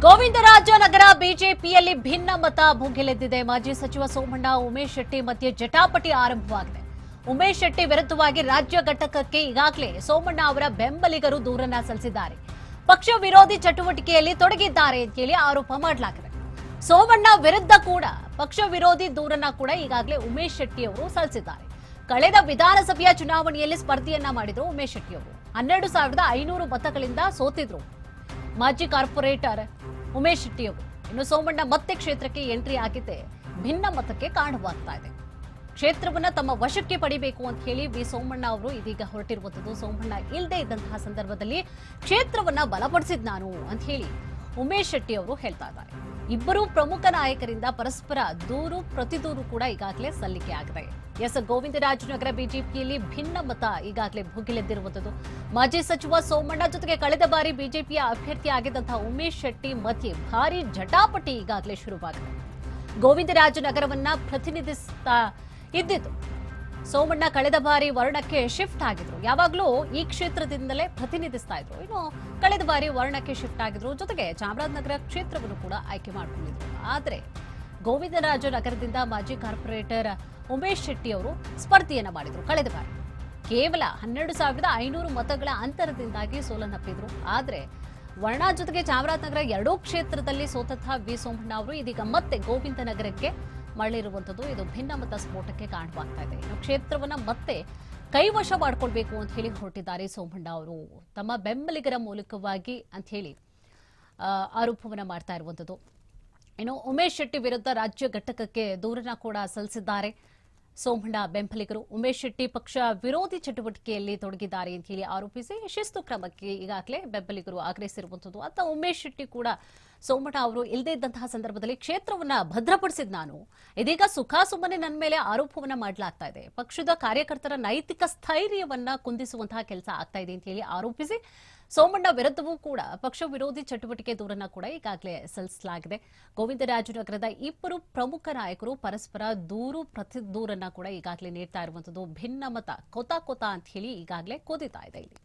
ಗೋವಿಂದರಾಜನಗರ ಬಿಜೆಪಿಯಲ್ಲಿ ಭಿನ್ನ ಮತ ಭುಗಿಲೆದ್ದಿದೆ. ಮಾಜಿ ಸಚಿವ ಸೋಮಣ್ಣ, ಉಮೇಶ್ ಶೆಟ್ಟಿ ಮಧ್ಯೆ ಜಟಾಪಟಿ ಆರಂಭವಾಗಿದೆ. ಉಮೇಶ್ ಶೆಟ್ಟಿ ವಿರುದ್ಧವಾಗಿ ರಾಜ್ಯ ಘಟಕಕ್ಕೆ ಈಗಾಗಲೇ ಸೋಮಣ್ಣ ಅವರ ಬೆಂಬಲಿಗರು ದೂರನ್ನ ಸಲ್ಲಿಸಿದ್ದಾರೆ. ಪಕ್ಷ ವಿರೋಧಿ ಚಟುವಟಿಕೆಯಲ್ಲಿ ತೊಡಗಿದ್ದಾರೆ ಅಂತ ಹೇಳಿ ಆರೋಪ ಮಾಡಲಾಗಿದೆ. ಸೋಮಣ್ಣ ವಿರುದ್ಧ ಕೂಡ ಪಕ್ಷ ವಿರೋಧಿ ದೂರನ್ನ ಕೂಡ ಈಗಾಗಲೇ ಉಮೇಶ್ ಶೆಟ್ಟಿ ಅವರು ಸಲ್ಲಿಸಿದ್ದಾರೆ. ಕಳೆದ ವಿಧಾನಸಭೆಯ ಚುನಾವಣೆಯಲ್ಲಿ ಸ್ಪರ್ಧೆಯನ್ನ ಮಾಡಿದ್ರು ಉಮೇಶ್ ಶೆಟ್ಟಿ ಅವರು ಹನ್ನೆರಡು ಸಾವಿರದ ಐನೂರು ಮತಗಳಿಂದ ಸೋತಿದ್ರು. ಮಾಜಿ ಕಾರ್ಪೊರೇಟರ್ ಉಮೇಶ್ ಶೆಟ್ಟಿ ಅವರು ಇನ್ನು ಸೋಮಣ್ಣ ಮತ್ತೆ ಕ್ಷೇತ್ರಕ್ಕೆ ಎಂಟ್ರಿ ಆಗಿದ್ದೆ ಭಿನ್ನ ಮತಕ್ಕೆ ಕಾರಣವಾಗ್ತಾ ಇದೆ. ಕ್ಷೇತ್ರವನ್ನ ತಮ್ಮ ವಶಕ್ಕೆ ಪಡಿಬೇಕು ಅಂತ ಹೇಳಿ ವಿ ಸೋಮಣ್ಣ ಅವರು ಇದೀಗ ಹೊರಟಿರುವಂಥದ್ದು. ಸೋಮಣ್ಣ ಇಲ್ಲದೆ ಇದ್ದಂತಹ ಸಂದರ್ಭದಲ್ಲಿ ಕ್ಷೇತ್ರವನ್ನ ಬಲಪಡಿಸಿದ್ ನಾನು ಅಂತ ಹೇಳಿ ಉಮೇಶ್ ಶೆಟ್ಟಿ ಅವರು ಹೇಳ್ತಾ ಇದ್ದಾರೆ. ಇಬ್ಬರೂ ಪ್ರಮುಖ ನಾಯಕರಿಂದ ಪರಸ್ಪರ ದೂರು, ಪ್ರತಿದೂರು ಕೂಡ ಈಗಾಗಲೇ ಸಲ್ಲಿಕೆ ಆಗಿದೆ. ಎಸ್ ಗೋವಿಂದರಾಜನಗರ ಬಿಜೆಪಿಯಲ್ಲಿ ಭಿನ್ನ ಮತ ಈಗಾಗಲೇ ಭುಗಿಲೆದ್ದಿರುವಂತದ್ದು ಮಾಜಿ ಸಚಿವ ಸೋಮಣ್ಣ ಜೊತೆಗೆ ಕಳೆದ ಬಾರಿ ಬಿಜೆಪಿಯ ಅಭ್ಯರ್ಥಿ ಆಗಿದ್ದಂತಹ ಉಮೇಶ್ ಶೆಟ್ಟಿ ಮಧ್ಯೆ ಭಾರಿ ಜಟಾಪಟಿ ಈಗಾಗಲೇ ಶುರುವಾಗಿದೆ. ಗೋವಿಂದರಾಜನಗರವನ್ನ ಪ್ರತಿನಿಧಿಸ್ತಾ ಇದ್ದಿದ್ದು. ಸೋಮಣ್ಣ ಕಳೆದ ಬಾರಿ ವರ್ಣಕ್ಕೆ ಶಿಫ್ಟ್ ಆಗಿದ್ರು. ಯಾವಾಗಲೂ ಈ ಕ್ಷೇತ್ರದಿಂದಲೇ ಪ್ರತಿನಿಧಿಸ್ತಾ ಇದ್ರು. ಇನ್ನು ಕಳೆದ ಬಾರಿ ವರ್ಣಕ್ಕೆ ಶಿಫ್ಟ್ ಆಗಿದ್ರು ಜೊತೆಗೆ ಚಾಮರಾಜನಗರ ಕ್ಷೇತ್ರವನ್ನು ಕೂಡ ಆಯ್ಕೆ ಮಾಡಿಕೊಂಡಿದ್ರು. ಆದರೆ ಗೋವಿಂದರಾಜನಗರದಿಂದ ಮಾಜಿ ಕಾರ್ಪೊರೇಟರ್ ಉಮೇಶ್ ಶೆಟ್ಟಿ ಅವರು ಸ್ಪರ್ಧೆಯನ್ನ ಮಾಡಿದ್ರು ಕಳೆದ ಬಾರಿ. ಕೇವಲ ಹನ್ನೆರಡು ಸಾವಿರದ ಐನೂರು ಮತಗಳ ಅಂತರದಿಂದಾಗಿ ಸೋಲನ್ನಪ್ಪಿದ್ರು ಆದರೆ ವರ್ಣ ಜೊತೆಗೆ ಚಾಮರಾಜನಗರ ಎರಡೂ ಕ್ಷೇತ್ರದಲ್ಲಿ ಸೋತಂತಹ ವಿ ಸೋಮಣ್ಣ ಅವರು ಇದೀಗ ಮತ್ತೆ ಗೋವಿಂದನಗರಕ್ಕೆ ಮರಳಿರುವಂತದ್ದು ಇದು ಭಿನ್ನ ಮತ ಸ್ಫೋಟಕ್ಕೆ ಕಾರಣವಾಗ್ತಾ ಇದೆ. ಇನ್ನು ಕ್ಷೇತ್ರವನ್ನ ಮತ್ತೆ ಕೈವಶ ಮಾಡಿಕೊಳ್ಬೇಕು ಅಂತ ಹೇಳಿ ಹೊರಟಿದ್ದಾರೆ ಸೋಮಣ್ಣ ಅವರು. ತಮ್ಮ ಬೆಂಬಲಿಗರ ಮೂಲಕವಾಗಿ ಅಂತ ಹೇಳಿ ಆರೋಪವನ್ನ ಮಾಡ್ತಾ ಇರುವಂಥದ್ದು. ಇನ್ನು ಉಮೇಶ್ ಶೆಟ್ಟಿ ವಿರುದ್ಧ ರಾಜ್ಯ ಘಟಕಕ್ಕೆ ದೂರನ್ನ ಕೂಡ ಸಲ್ಲಿಸಿದ್ದಾರೆ. ಸೋಮಣ್ಣ ಬೆಂಬಲಿಗರು ಉಮೇಶ್ ಶೆಟ್ಟಿ ಪಕ್ಷ ವಿರೋಧಿ ಚಟುವಟಿಕೆಯಲ್ಲಿ ತೊಡಗಿದ್ದಾರೆ ಅಂತ ಹೇಳಿ ಆರೋಪಿಸಿ ಶಿಸ್ತು ಕ್ರಮಕ್ಕೆ ಈಗಾಗಲೇ ಬೆಂಬಲಿಗರು ಆಗ್ರಹಿಸಿರುವಂಥದ್ದು. ಅಂತ ಉಮೇಶ್ ಶೆಟ್ಟಿ ಕೂಡ ಸೋಮಣ್ಣ ಅವರು ಇಲ್ಲದೇ ಇದ್ದಂತಹ ಸಂದರ್ಭದಲ್ಲಿ ಕ್ಷೇತ್ರವನ್ನ ಭದ್ರಪಡಿಸಿದ್ ನಾನು. ಇದೀಗ ಸುಖ ಸುಮ್ಮನೆ ನನ್ನ ಮೇಲೆ ಆರೋಪವನ್ನ ಮಾಡಲಾಗ್ತಾ ಇದೆ. ಪಕ್ಷದ ಕಾರ್ಯಕರ್ತರ ನೈತಿಕ ಸ್ಥೈರ್ಯವನ್ನ ಕುಂದಿಸುವಂತಹ ಕೆಲಸ ಆಗ್ತಾ ಇದೆ ಅಂತ ಹೇಳಿ ಆರೋಪಿಸಿ ಸೋಮಣ್ಣ ವಿರುದ್ಧವೂ ಕೂಡ ಪಕ್ಷ ವಿರೋಧಿ ಚಟುವಟಿಕೆ ದೂರನ್ನ ಕೂಡ ಈಗಾಗಲೇ ಸಲ್ಲಿಸಲಾಗಿದೆ. ಗೋವಿಂದರಾಜನಗರದ ಇಬ್ಬರು ಪ್ರಮುಖ ನಾಯಕರು ಪರಸ್ಪರ ದೂರು ಪ್ರತಿ ದೂರನ್ನ ಕೂಡ ಈಗಾಗಲೇ ನೀಡ್ತಾ ಇರುವಂತದ್ದು ಭಿನ್ನ ಮತ ಕೊತ ಕೊತ ಅಂತ ಹೇಳಿ ಈಗಾಗಲೇ ಕುದಿತಾ ಇದೆ ಇಲ್ಲಿ.